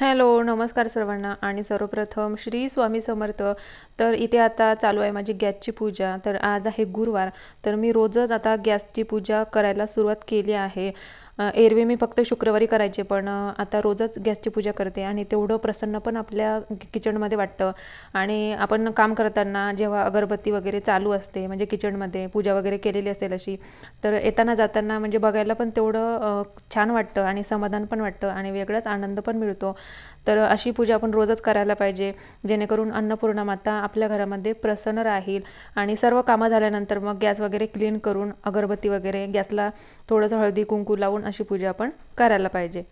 Hello नमस्कार सर्वांना आणि सर्वप्रथम श्री स्वामी समर्थ. तर इथे आता चालू आहे माझी गॅसची पूजा. तर आज आहे गुरुवार. तर मी रोजच आता गॅसची पूजा करायला सुरुवात केली आहे. एरवी मी फक्त शुक्रवारी करायचे पण आता रोजच गॅसची पूजा करते आणि तेवढं प्रसन्न पण आपल्या किचनमध्ये वाटतं. आणि आपण काम करताना जेव्हा अगरबत्ती वगैरे चालू असते म्हणजे किचनमध्ये पूजा वगैरे केलेली असेल अशी तर येताना जाताना म्हणजे बघायला पण तेवढं छान वाटतं आणि समाधान पण वाटतं आणि वेगळाच आनंद पण मिळतो. तर अशी पूजा आपण रोजच करायला पाहिजे जेणेकरून अन्नपूर्णा माता आपल्या घरामध्ये प्रसन्न राहील आणि सर्व कामं झाल्यानंतर मग गॅस वगैरे क्लीन करून अगरबत्ती वगैरे गॅसला थोडंसं हळदी कुंकू लावून अशी पूजा आपण करायला पाहिजे.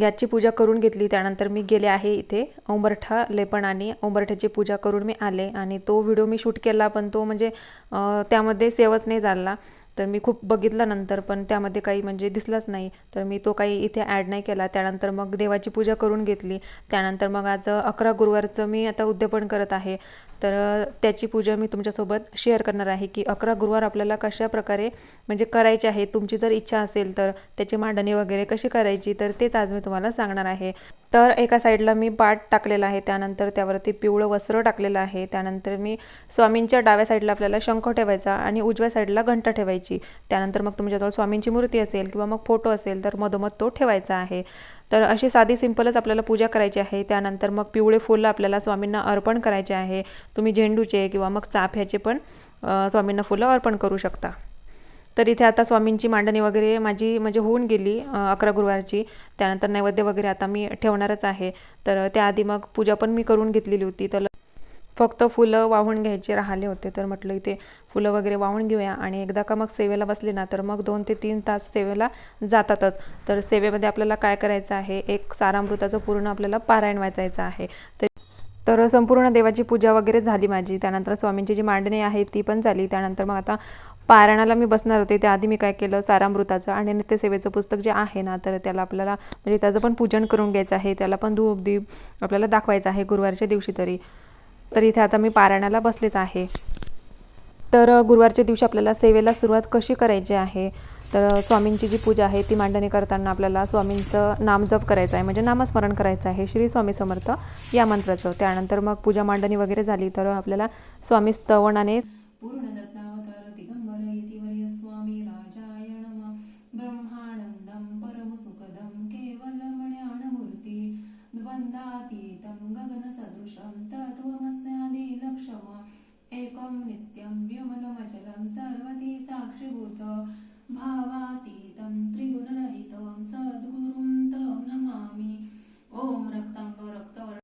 गॅसची पूजा करून घेतली त्यानंतर मी गेले आहे इथे उंबरठा लेपण आणि उंबरठ्याची पूजा करून मी आले आणि तो व्हिडिओ मी शूट केला पण तो म्हणजे त्यामध्ये सेवच नाही झाला. तर मी खूप बघितला नंतर पण त्यामध्ये काही म्हणजे दिसलाच नाही. तर मी तो काही इथे ॲड नाही केला. त्यानंतर मग देवाची पूजा करून घेतली. त्यानंतर मग आज अकरा गुरुवारचं मी आता उद्यापन करत आहे. तर त्याची पूजा मी तुमच्यासोबत शेअर करणार आहे की अकरा गुरुवार आपल्याला कशा प्रकारे म्हणजे करायचे आहे. तुमची जर इच्छा असेल तर त्याची मांडणी वगैरे कशी करायची? तर तेच आज मी तुम्हाला सांगणार आहे. तर एका साईडला मी पाट टाकलेला आहे त्यानंतर त्यावरती पिवळं वस्त्र टाकलेलं आहे त्यानंतर मी स्वामींच्या डाव्या साईडला आपल्याला शंख ठेवायचा आणि उजव्या साईडला घंटा ठेवायची. त्यानंतर मग तुमच्याजवळ स्वामींची मूर्ती असेल किंवा मग फोटो असेल तर मधोमध तो ठेवायचा आहे. तर अशी साधी सिंपलच आपल्याला पूजा करायची आहे. त्यानंतर मग पिवळे फुलं आपल्याला स्वामींना अर्पण करायचे आहे. तुम्ही झेंडूचे किंवा मग चाफ्याचे पण स्वामींना फुलं अर्पण करू शकता. तर इथे आता स्वामींची मांडणी वगैरे माझी म्हणजे होऊन गेली अकरा गुरुवारची. त्यानंतर नैवेद्य वगैरे आता मी ठेवणारच आहे. तर त्याआधी मग पूजा पण मी करून घेतलेली होती. तर फक्त फुलं वाहून घ्यायचे राहिले होते. तर म्हटलं इथे फुलं वगैरे वाहून घेऊया आणि एकदा का मग सेवेला बसले ना तर मग दोन ते तीन तास सेवेला जातातच. तर सेवेमध्ये आपल्याला काय करायचं आहे? एक सारामृताचं पूर्ण आपल्याला पारायण वाचायचं आहे. तर तर संपूर्ण देवाची पूजा वगैरे झाली माझी. त्यानंतर स्वामींची जी मांडणी आहे ती पण झाली. त्यानंतर मग आता पारायणाला मी बसणार होते. त्याआधी मी काय केलं? सारामृताचं आणि नित्यसेवेचं पुस्तक जे आहे ना तर त्याला आपल्याला म्हणजे त्याचं पण पूजन करून घ्यायचं आहे. त्याला पण धूप दीप आपल्याला दाखवायचं आहे गुरुवारच्या दिवशी तरी. तर इथे आता मी पारायणाला बसलेच आहे. तर गुरुवारच्या दिवशी आपल्याला सेवेला सुरुवात कशी करायची आहे? तर स्वामींची जी पूजा आहे ती मांडणी करताना आपल्याला स्वामींचं नामजप करायचं आहे. म्हणजे नामस्मरण करायचं आहे. श्री स्वामी समर्थ या मंत्राचं. त्यानंतर मग पूजा मांडणी वगैरे झाली तर आपल्याला स्वामी स्तवनाने पूर्ण द्वन्द्वातीतं गगनसदृशं तत्त्वमस्यादिलक्षम एकं नित्यं विमलमचलं सर्वति साक्षिभूत। भावातीतं त्रिगुणरहितं सद्गुरुं तं नमामि। ॐ रक्तांग रक्तवर्ण।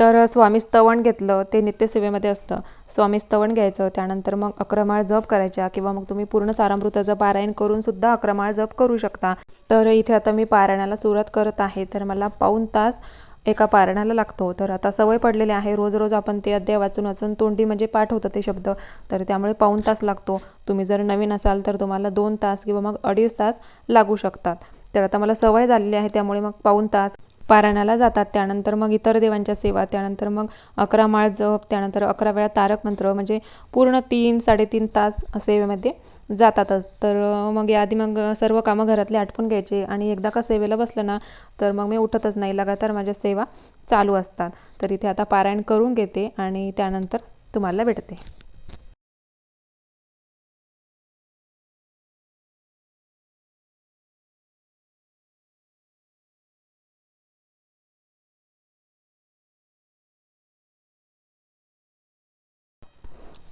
तर स्वामी स्तवण घेतलं ते नित्यसेवेमध्ये असतं. स्वामी स्तवण घ्यायचं त्यानंतर मग अक्रमाळ जप करायच्या किंवा मग तुम्ही पूर्ण सारामृताचं पारायण करून सुद्धा अक्रमाळ जप करू शकता. तर इथे आता मी पारायणाला सुरुवात करत आहे. तर मला पाऊन तास एका पारण्याला लागतो. तर आता सवय पडलेली आहे. रोज रोज आपण ते अध्याय वाचून वाचून तोंडी म्हणजे पाठ होतं ते शब्द. तर त्यामुळे पाऊण तास लागतो. तुम्ही जर नवीन असाल तर तुम्हाला दोन तास किंवा मग अडीच तास लागू शकतात. तर आता मला सवय झालेली आहे त्यामुळे मग पाऊण तास पारायणाला जातात. त्यानंतर मग इतर देवांच्या सेवा त्यानंतर मग अकरा माळ जप त्यानंतर अकरा वेळा तारक मंत्र म्हणजे पूर्ण तीन साडेतीन तास सेवेमध्ये जातातच. तर मग याआधी मग सर्व कामं घरातले आटपून घ्यायचे आणि एकदा का सेवेला बसलं ना तर मग मी उठतच नाही. लगातार माझ्या सेवा चालू असतात. तर इथे आता पारायण करून घेते आणि त्यानंतर तुम्हाला भेटते.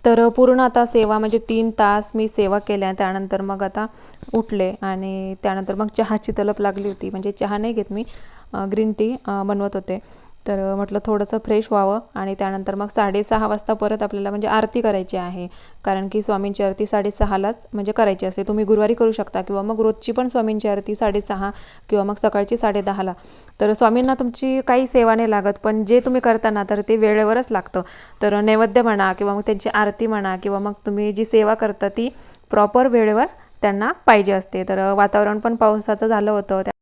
तर पूर्ण आता सेवा म्हणजे तीन तास मी सेवा केल्या. त्यानंतर मग आता उठले आणि त्यानंतर मग चहाची तलप लागली होती. म्हणजे चहा नाही घेत मी ग्रीन टी बनवत होते. तर म्हटलं थोडंसं फ्रेश व्हावं आणि त्यानंतर मग साडेसहा वाजता परत आपल्याला म्हणजे आरती करायची आहे. कारण की स्वामींची आरती साडेसहालाच म्हणजे करायची असते. तुम्ही गुरुवारी करू शकता किंवा मग रोजची पण स्वामींची आरती साडेसहा किंवा मग सकाळची साडेदहाला. तर स्वामींना तुमची काही सेवा नाही लागत पण जे तुम्ही करताना तर ते वेळेवरच लागतं. तर नैवेद्य म्हणा किंवा मग त्यांची आरती म्हणा किंवा मग तुम्ही जी सेवा करता ती प्रॉपर वेळेवर त्यांना पाहिजे असते. तर वातावरण पण पावसाचं झालं होतं त्या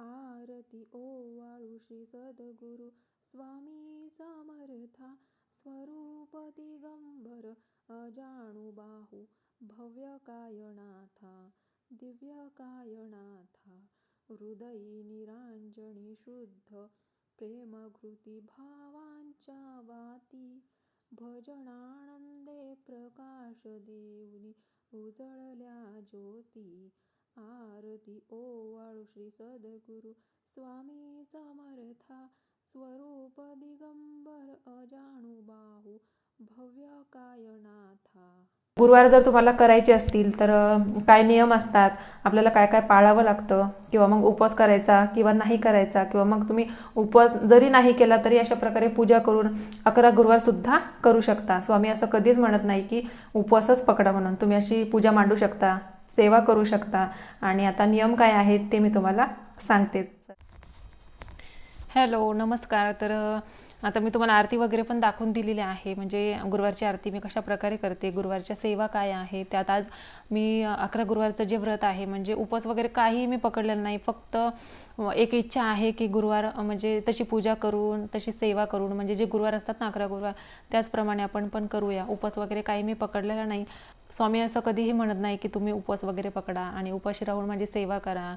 आरती ओ वाळू श्री सद्गुरु स्वामी समर्था स्वरूप दिगंबर अजाणू बाहू भव्य कायनाथा दिव्य कायनाथा हृदयी निरांजनी शुद्ध प्रेमकृती भावांच्या वाती भजनानंदे प्रकाश देऊनी उजळल्या ज्योती आरती ओवाळू श्री सद्गुरु स्वामी समर्था स्वरूप दिगंबर अजाणू बाहू भव्य गुरुवार जर तुम्हाला करायचे असतील तर काय नियम असतात? आपल्याला काय काय पाळावं लागतं? किंवा मग उपवास करायचा किंवा नाही करायचा? किंवा मग तुम्ही उपवास जरी नाही केला तरी अशा प्रकारे पूजा करून अकरा गुरुवारसुद्धा करू शकता. स्वामी असं कधीच म्हणत नाही की उपवासच पकडा म्हणून. तुम्ही अशी पूजा मांडू शकता सेवा करू शकता. आणि आता नियम काय आहेत ते मी तुम्हाला सांगते. हॅलो नमस्कार. तर आता मी तुम्हाला आरती वगैरे पण दाखवून दिलेली आहे. म्हणजे गुरुवारची आरती मी कशा प्रकारे करते गुरुवारच्या सेवा काय आहे त्यात आज मी अकरा गुरुवारचं जे व्रत आहे म्हणजे उपवास वगैरे काही मी पकडलेलं नाही. फक्त एक इच्छा आहे की गुरुवार म्हणजे तशी पूजा करून तशी सेवा करून म्हणजे जे गुरुवार असतात ना अकरा गुरुवार त्याचप्रमाणे आपण पण करूया. उपवास वगैरे काही मी पकडलेला नाही. स्वामी असं कधीही म्हणत नाही की तुम्ही उपवास वगैरे पकडा आणि उपाशी राहून माझी सेवा करा.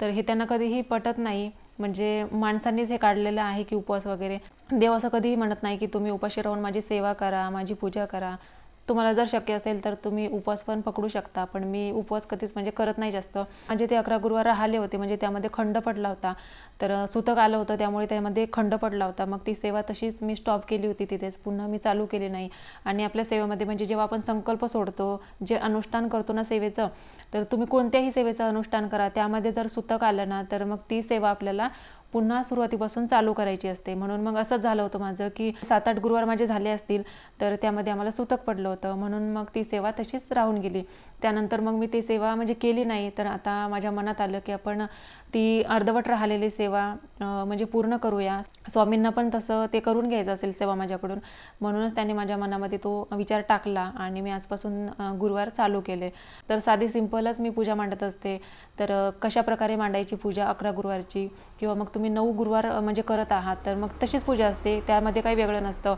तर हे त्यांना कधीही पटत नाही. म्हणजे माणसांनीच हे काढलेलं आहे की उपवास वगैरे. देव असं कधीही म्हणत नाही की तुम्ही उपाशी राहून माझी सेवा करा माझी पूजा करा. तुम्हाला जर शक्य असेल तर तुम्ही उपवास पण पकडू शकता पण मी उपवास कधीच म्हणजे करत नाही जास्त. म्हणजे ते अकरा गुरुवार राहिले होते म्हणजे त्यामध्ये खंड पडला होता. तर सुतक आलं होतं त्यामुळे त्यामध्ये खंड पडला होता. मग ती सेवा तशीच मी स्टॉप केली होती तिथेच. पुन्हा मी चालू केली नाही. आणि आपल्या सेवेमध्ये म्हणजे जेव्हा आपण संकल्प सोडतो जे अनुष्ठान करतो ना सेवेचं तर तुम्ही कोणत्याही सेवेचं अनुष्ठान करा. त्यामध्ये जर सुतक आलं ना तर मग ती सेवा आपल्याला पुन्हा सुरुवातीपासून चालू करायची असते. म्हणून मग असंच झालं होतं माझं की सात आठ गुरुवार माझे झाले असतील तर त्यामध्ये आम्हाला सुतक पडलं होतं. म्हणून मग ती सेवा तशीच राहून गेली. त्यानंतर मग मी ती सेवा म्हणजे केली नाही. तर आता माझ्या मनात आलं की आपण ती अर्धवट राहिलेली सेवा म्हणजे पूर्ण करूया. स्वामींना पण तसं ते करून घ्यायचं असेल सेवा माझ्याकडून. म्हणूनच त्यांनी माझ्या मनामध्ये तो विचार टाकला आणि मी आजपासून गुरुवार चालू केले. तर साधी सिंपलच मी पूजा मांडत असते. तर कशा प्रकारे मांडायची पूजा अकरा गुरुवारची? किंवा मग तुम्ही नऊ गुरुवार म्हणजे करत आहात तर मग तशीच पूजा असते. त्यामध्ये काही वेगळं नसतं.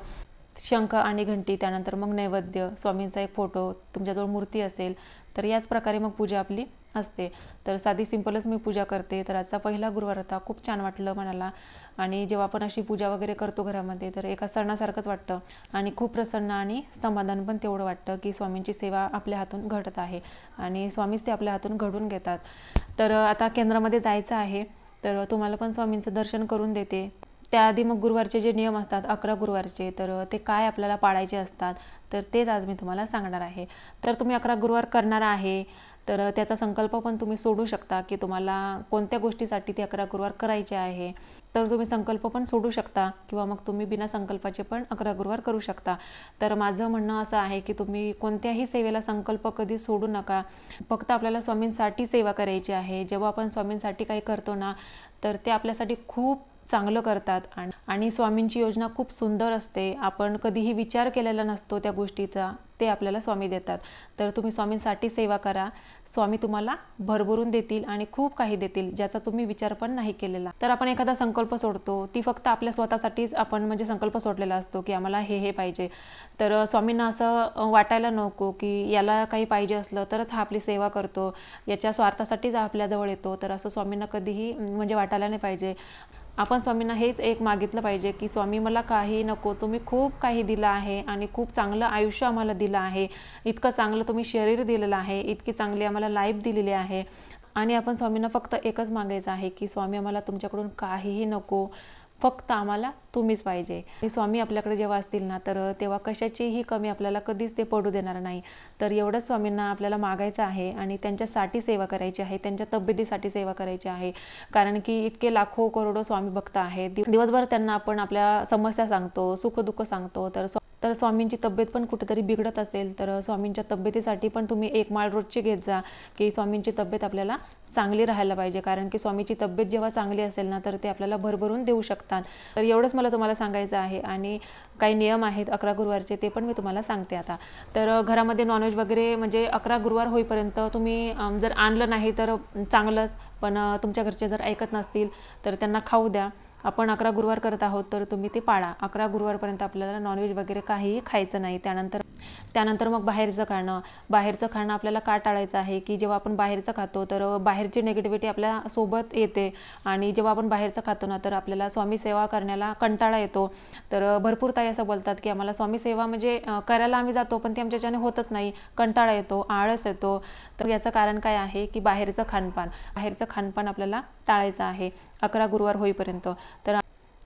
शंख आणि घंटी त्यानंतर मग नैवेद्य स्वामींचा एक फोटो तुमच्याजवळ मूर्ती असेल तर याच प्रकारे मग पूजा आपली असते. तर साधी सिंपलच मी पूजा करते. तर आजचा पहिला गुरुवार होता. खूप छान वाटलं मनाला. आणि जेव्हा आपण अशी पूजा वगैरे करतो घरामध्ये तर एका सणासारखंच वाटतं. आणि खूप प्रसन्न आणि समाधान पण तेवढं वाटतं की स्वामींची सेवा आपल्या हातून घडत आहे. आणि स्वामीच ते आपल्या हातून घडून घेतात. तर आता केंद्रामध्ये जायचं आहे. तर तुम्हाला पण स्वामींचं दर्शन करून देते. त्याआधी मग गुरुवारचे जे नियम असतात अकरा गुरुवारचे तर ते काय आपल्याला पाळायचे असतात तर तेच आज मी तुम्हाला सांगणार आहे. तर तुम्ही अकरा गुरुवार करणार आहे तर त्याचा संकल्प पण तुम्ही सोडू शकता की तुम्हाला कोणत्या गोष्टीसाठी ते अकरा गुरुवार करायचे आहे. तर तुम्ही संकल्प पण सोडू शकता किंवा मग तुम्ही बिना संकल्पाचे पण अकरा गुरुवार करू शकता. तर माझं म्हणणं असं आहे की तुम्ही कोणत्याही सेवेला संकल्प कधी सोडू नका. फक्त आपल्याला स्वामींसाठी सेवा करायची आहे. जेव्हा आपण स्वामींसाठी काही करतो ना तर ते आपल्यासाठी खूप चांगलं करतात. आणि आणि स्वामींची योजना खूप सुंदर असते. आपण कधीही विचार केलेला नसतो त्या गोष्टीचा. ते आपल्याला स्वामी देतात. तर तुम्ही स्वामींसाठी सेवा करा. स्वामी तुम्हाला भरभरून देतील आणि खूप काही देतील ज्याचा तुम्ही विचार पण नाही केलेला. तर आपण एखादा संकल्प सोडतो. ती फक्त आपल्या स्वतःसाठीच आपण म्हणजे संकल्प सोडलेला असतो की आम्हाला हे हे पाहिजे. तर स्वामींना असं वाटायला नको की याला काही पाहिजे असलं तरच हा आपली सेवा करतो. याच्या स्वार्थासाठीच आपल्याजवळ येतो. तर असं स्वामींना कधीही म्हणजे वाटायला नाही पाहिजे. आपण स्वामींना हेच एक मागितलं पाहिजे की स्वामी मला काही नको तुम्ही खूप काही दिलं आहे आणि खूप चांगलं आयुष्य आम्हाला दिलं आहे. इतकं चांगलं तुम्ही शरीर दिलेलं आहे इतकी चांगली आम्हाला लाईफ दिलेली आहे. आणि आपण स्वामींना फक्त एकच मागायचं आहे की स्वामी आम्हाला तुमच्याकडून काहीही नको फक्त आम्हाला तुम्हीच पाहिजे. आणि स्वामी आपल्याकडे जेव्हा असतील ना तर तेव्हा कशाचीही कमी आपल्याला कधीच ते पडू देणार नाही. तर एवढंच स्वामींना आपल्याला मागायचं आहे आणि त्यांच्यासाठी सेवा करायची आहे त्यांच्या तब्येतीसाठी सेवा करायची आहे. कारण की इतके लाखो करोडो स्वामी भक्त आहेत. दिवसभर त्यांना आपण आपल्या समस्या सांगतो सुखदुःख सांगतो. तर तर स्वामींची तब्येत पण कुठेतरी बिघडत असेल तर स्वामींच्या तब्येतीसाठी पण तुम्ही एक माळ रोजची घेत जा की स्वामींची तब्येत आपल्याला चांगली राहायला पाहिजे. कारण की स्वामीची तब्येत जेव्हा चांगली असेल ना तर ते आपल्याला भरभरून देऊ शकतात. तर एवढंच मला तुम्हाला सांगायचं आहे. आणि काही नियम आहेत अकरा गुरुवारचे ते पण मी तुम्हाला सांगते आता. तर घरामध्ये नॉनव्हेज वगैरे म्हणजे अकरा गुरुवार होईपर्यंत तुम्ही जर आणलं नाही तर चांगलंच. पण तुमच्या घरचे जर ऐकत नसतील तर त्यांना खाऊ द्या. आपण अकरा गुरुवार करत आहोत तर तुम्ही ते पाळा. अकरा गुरुवारपर्यंत आपल्याला नॉनव्हेज वगैरे काहीही खायचं नाही. त्यानंतर त्यानंतर मग बाहेरचं खाणं बाहेरचं खाणं आपल्याला का टाळायचं आहे की जेव्हा आपण बाहेरचं खातो तर बाहेरची निगेटिव्हिटी आपल्यासोबत येते आणि जेव्हा आपण बाहेरचं खातो ना तर आपल्याला स्वामी सेवा करण्याला कंटाळा येतो. तर भरपूर ताई असं बोलतात की आम्हाला स्वामी सेवा म्हणजे करायला आम्ही जातो पण ती आमच्याच्याने होतच नाही. कंटाळा येतो आळस येतो. तर याचं कारण काय आहे की बाहेरचं खानपान बाहेरचं खानपान आपल्याला टाळायचं आहे अकरा गुरुवार होईपर्यंत. तर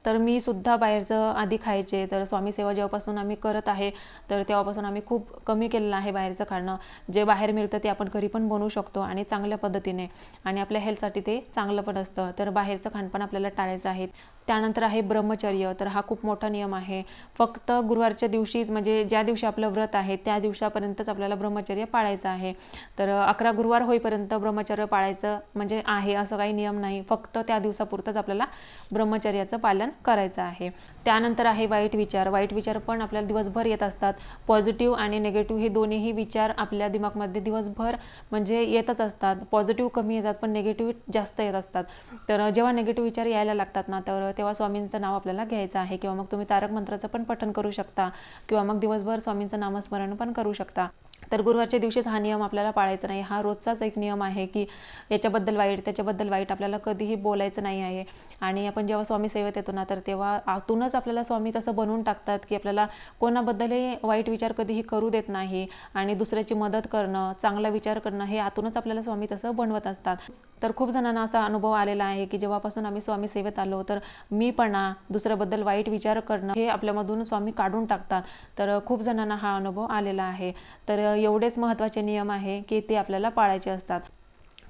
तर मी सुद्धा बाहेरचं आधी खायचे. तर स्वामी सेवा जेव्हापासून आम्ही करत आहे तर तेव्हापासून आम्ही खूप कमी केलेलं आहे बाहेरचं खाणं. जे बाहेर मिळतं ते आपण घरी पण बनवू शकतो आणि चांगल्या पद्धतीने. आणि आपल्या हेल्थसाठी ते चांगलं पण असतं. तर बाहेरचं खाणपान आपल्याला टाळायचं आहे. त्यानंतर आहे ब्रह्मचर्य तर हा खूप मोठा नियम आहे. फक्त गुरुवारच्या दिवशीच म्हणजे ज्या दिवशी आपलं व्रत आहे त्या दिवसापर्यंतच आपल्याला ब्रह्मचर्य पाळायचं आहे. तर अकरा गुरुवार होईपर्यंत ब्रह्मचर्य पाळायचं म्हणजे आहे असं काही नियम नाही. फक्त त्या दिवसापुरतंच आपल्याला ब्रह्मचर्याचं पालन करायचं आहे. त्यानंतर आहे वाईट विचार. वाईट विचार पण आपल्याला दिवसभर येत असतात. पॉझिटिव्ह आणि निगेटिव्ह हे दोन्हीही विचार आपल्या दिमागमध्ये दिवसभर म्हणजे येतच असतात. पॉझिटिव्ह कमी येतात पण निगेटिव्ह जास्त येत असतात. तर जेव्हा निगेटिव्ह विचार यायला लागतात ना तर तेव्हा स्वामींचं नाव आपल्याला घ्यायचं आहे. किंवा मग तुम्ही तारक मंत्राचं पण पठण करू शकता. किंवा मग दिवसभर स्वामींचं नामस्मरण पण करू शकता. तर गुरुवारच्या दिवशीच हा नियम आपल्याला पाळायचा नाही. हा रोजचाच एक नियम आहे की याच्याबद्दल वाईट त्याच्याबद्दल वाईट आपल्याला कधीही बोलायचं नाही आहे. आणि आपण जेव्हा स्वामी सेवेत येतो ना तर तेव्हा आतूनच आपल्याला स्वामी तसं बनवून टाकतात की आपल्याला कोणाबद्दलही वाईट विचार कधीही करू देत नाही आणि दुसऱ्याची मदत करणं चांगला विचार करणं हे आतूनच आपल्याला स्वामी तसं बनवत असतात. तर खूप जणांना असा अनुभव आलेला आहे की जेव्हापासून आम्ही स्वामी सेवेत आलो तर मीपणा दुसऱ्याबद्दल वाईट विचार करणं हे आपल्यामधून स्वामी काढून टाकतात. तर खूप जणांना हा अनुभव आलेला आहे. तर एवढेच महत्त्वाचे नियम आहे की ते आपल्याला पाळायचे असतात.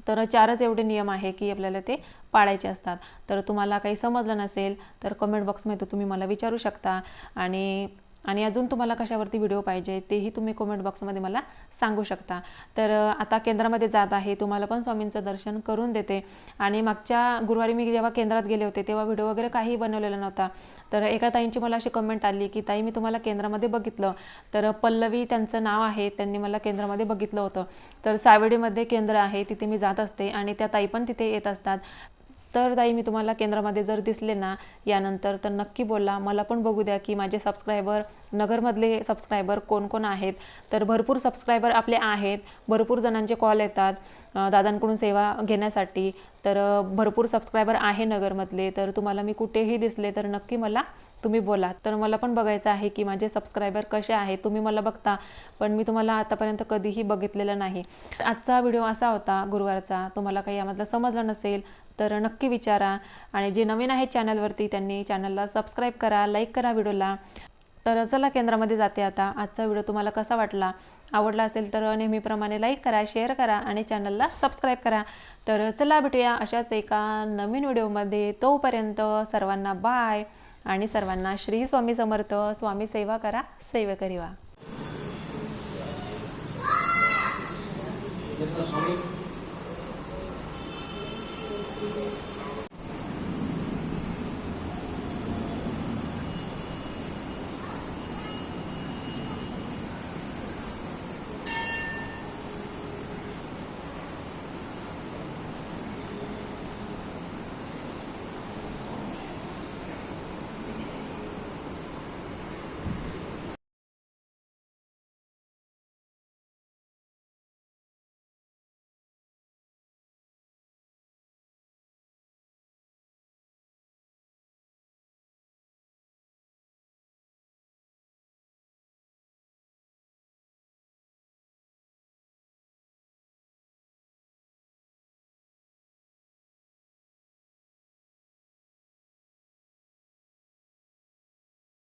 तर चारच एवढे नियम आहे की आपल्याला ते पाळायचे असतात. तर तुम्हाला काही समजलं नसेल तर कमेंट बॉक्समध्ये तुम्ही मला विचारू शकता. आणि आणि अजून तुम्हाला कशावरती व्हिडिओ पाहिजे तेही तुम्ही कमेंट बॉक्समध्ये मला सांगू शकता. तर आता केंद्रामध्ये जात आहे तुम्हाला पण स्वामींचं दर्शन करून देते. आणि मागच्या गुरुवारी मी जेव्हा केंद्रात गेले होते तेव्हा व्हिडिओ वगैरे काही बनवलेला नव्हता. तर एका ताईंची मला अशी कमेंट आली की ताई मी तुम्हाला केंद्रामध्ये बघितलं. तर पल्लवी त्यांचं नाव आहे त्यांनी मला केंद्रामध्ये बघितलं होतं. तर सावेडीमध्ये केंद्र आहे तिथे मी जात असते आणि त्या ताई पण तिथे येत असतात. तर ताई मी तुम्हाला केंद्रामध्ये जर दिसले ना यानंतर तर नक्की बोला. मला पण बघू द्या की माझे सबस्क्रायबर नगरमधले सबस्क्रायबर कोण कोण आहेत? तर भरपूर सबस्क्रायबर आपले आहेत. भरपूर जणांचे कॉल येतात दादांकडून सेवा घेण्यासाठी. तर भरपूर सबस्क्रायबर आहे नगरमधले. तर तुम्हाला मी कुठेही दिसले तर नक्की मला तुम्ही बोला तर मला पण बघायचं आहे की माझे सबस्क्रायबर कसे आहेत तुम्ही मला बघता पण मी तुम्हाला आतापर्यंत कधीही बघितलेलं नाही. आजचा व्हिडिओ असा होता गुरुवारचा तुम्हाला काही यामधलं समजलं नसेल तर नक्की विचारा. आणि जे नवीन आहेत चॅनलवरती त्यांनी चॅनलला सबस्क्राईब करा लाईक करा व्हिडिओला तर चला केंद्रामध्ये जाते आता. आजचा व्हिडिओ तुम्हाला कसा वाटला आवडला असेल तर नेहमीप्रमाणे लाईक करा शेअर करा आणि चॅनलला सबस्क्राईब करा. तर चला भेटूया अशाच एका नवीन व्हिडिओमध्ये तोपर्यंत सर्वांना बाय आणि सर्वांना श्री स्वामी समर्थ स्वामी सेवा करा सेवे करीवा